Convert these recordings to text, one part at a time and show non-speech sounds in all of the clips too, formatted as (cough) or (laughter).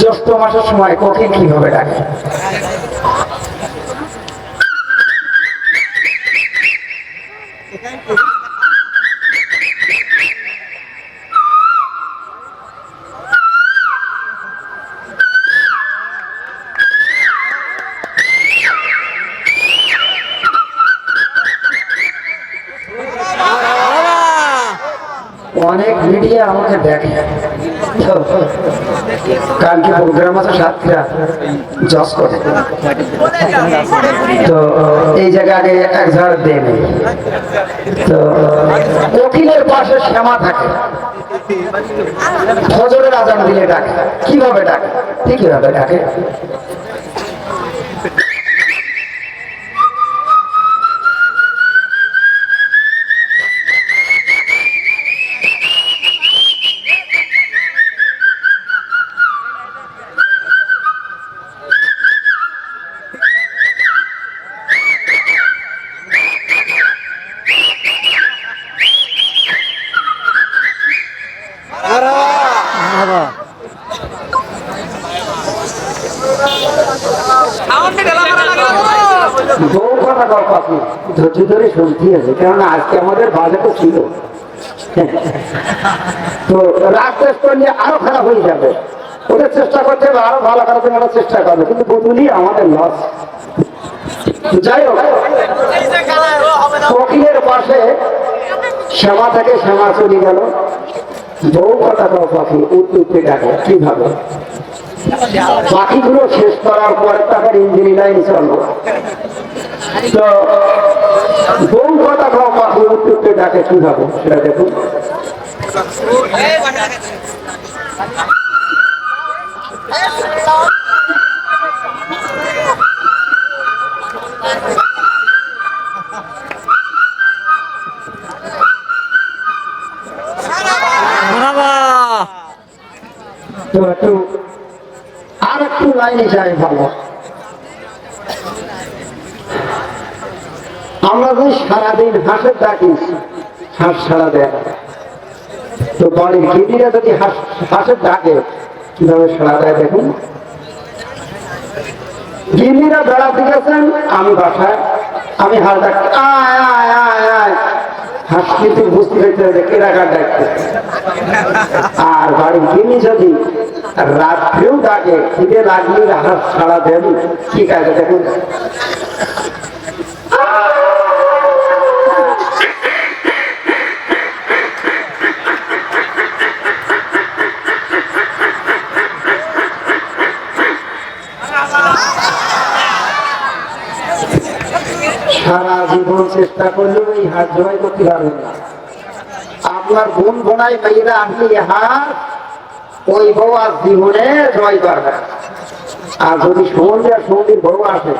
জ্যৈষ্ঠ মাসের সময় কখন কীভাবে ডাকে অনেক মিডিয়া আমাকে দেখে। কালকে প্রোগ্রাম আছে সাতটা জজ করে। তো, এই জায়গায় আগে এক ঝাড় দেয় তো কঠিনের পাশে শ্যামা থাকে। ফজরের আজান দিলে ডাকে। কীভাবে ডাকে? ঠিক কীভাবে ডাকে। কেননা আজকে আমাদের বাজেটও ছিল তো রাগ শেষ করলে আরও খারাপ হয়ে যাবে ওদের চেষ্টা করতে আরও ভালো করার জন্য ওরা চেষ্টা করবে কিন্তু বদলি আমাদের লস। যাই পাশে শ্যামা থেকে শ্যামা চলে গেল। বউ কথা কও, পাখি। উত্তরতে ডাকে কীভাবে? বাকিগুলো শেষ করার পরে তারপর ইঞ্জিনিয়ারিং চলবো তো বউ কথা কও, পাখি উত্তরতে ডাকে কীভাবে? সেটা দেখুন তো একটু। আর একটু লাইনে ভালো। আমরা যে সারাদিন হাঁস সারা দেয় তো বাড়ির গিরিরা যদি ডাকে, কীভাবে সারা দেয় দেখুন? বেড়াতে গেছেন আমি বাসায়, আমি হাঁস ডাকি, আয় আয় আয় আয়। হাঁস কিন্তু বুঝতে পেরেছে কেরাকার ডাকছে আর বাড়ির গিনি যদি রাত্রেও ডাকে খিদে লাগলে হাত ছাড়া দেন। ঠিক আছে, দেখুন। সারা জীবন চেষ্টা করলেও এই হাত জয় করতে পারবেন না। আপনার বোন বোনাই মেয়েরা আসলে হাত ওই বউ আর জীবনে জয় করবে। আর যদি সন্ধে আর সন্ধির বউ আসে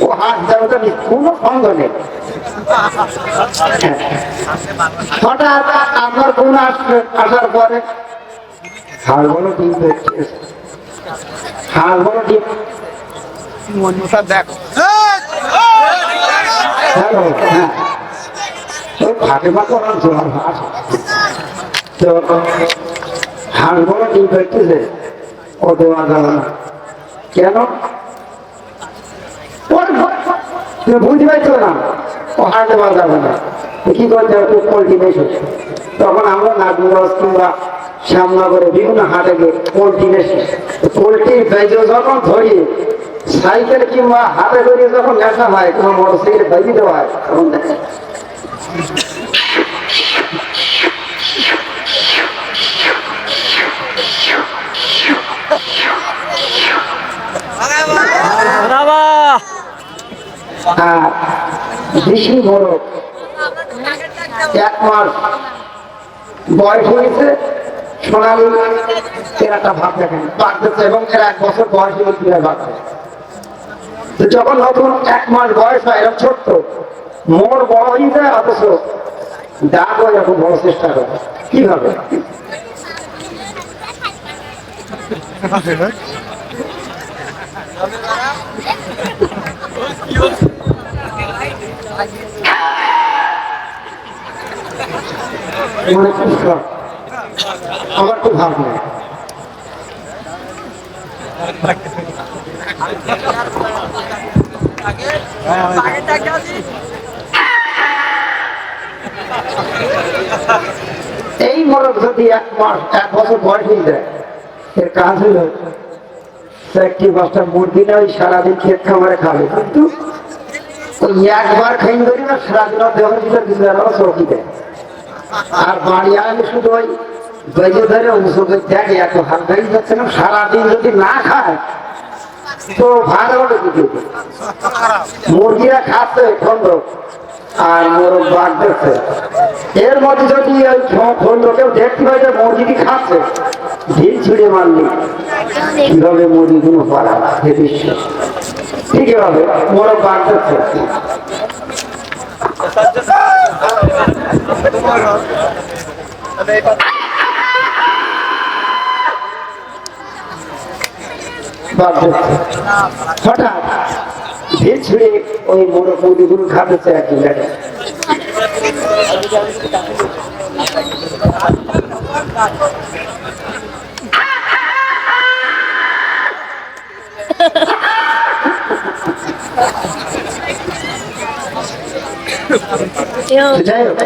ও হাত দেওয়াটা কোনো সন্দেহ নেই। হঠাৎ আপনার বোন আসবে আসার পরে হাড় বলো ডিম দেখছে হাড় বলো ডিম হ্যালো হ্যাঁ। ফাঁকে ফাঁকে জোয়ার তো হাঁস বড় ডিম করতেছে ও দেওয়া যাবে না কেন তুমি বুঝতে পারছ না? ও দেওয়া যাবে না। কি হবে? পোলট্রি তখন আমরা নাগরগঞ্জ কিংবা শ্যামনগরে বিভিন্ন হাটে পোলট্রি বেশি পোলট্রির বেজে যখন ধরি, সাইকেল কিংবা হাতে করে যখন নেশা হয় কোনো মোটর সাইকেল দেওয়া হয়, তখন দেখে। বেশি বড় এক মাস বয়স হয়েছে, সোনালি এর একটা ভাব দেখেন বাড়তেছে এবং এর এক বছর বয়স কি বাড়ছে যখন নতুন এক মাস বয়স হয়, এরকম ছোট্ট, মোর বড় হয়ে যায়, অথচ হয় এরকম বড় চেষ্টা করে কীভাবে। (laughs) আমার খুব এই মোরগ যদি এক মাস, এক বছর বয়স হয়ে যায়, এর কাজ হলো চারটি পাঁচটা মুরগি না ওই সারাদিন ক্ষেত খামারে খাবে। কিন্তু একবার খাইন করি না সারাদিন দেহের ভিতর আর বাড়ি আনলে শুধু ওই বেজে ধরে উঁচুকে দেখে এত হাত ভেঙে যাচ্ছে না, সারাদিন যদি না খায়, তো কিছু মুরগিরা খাচ্ছে, খন্ড, আর দেখছে। এর মধ্যে যদি ওই খন্ড কেউ দেখতে পাই যে মুরগিটি খাচ্ছে, ঢিল ছুড়ে মারলি। কীভাবে ঠিক হবে বাঘ দেখছে হঠাৎ ঢিল ছুড়ে ওই মোরগ মুরগিগুলো খাচ্ছে এক জায়গায়. (laughs) যাই হোক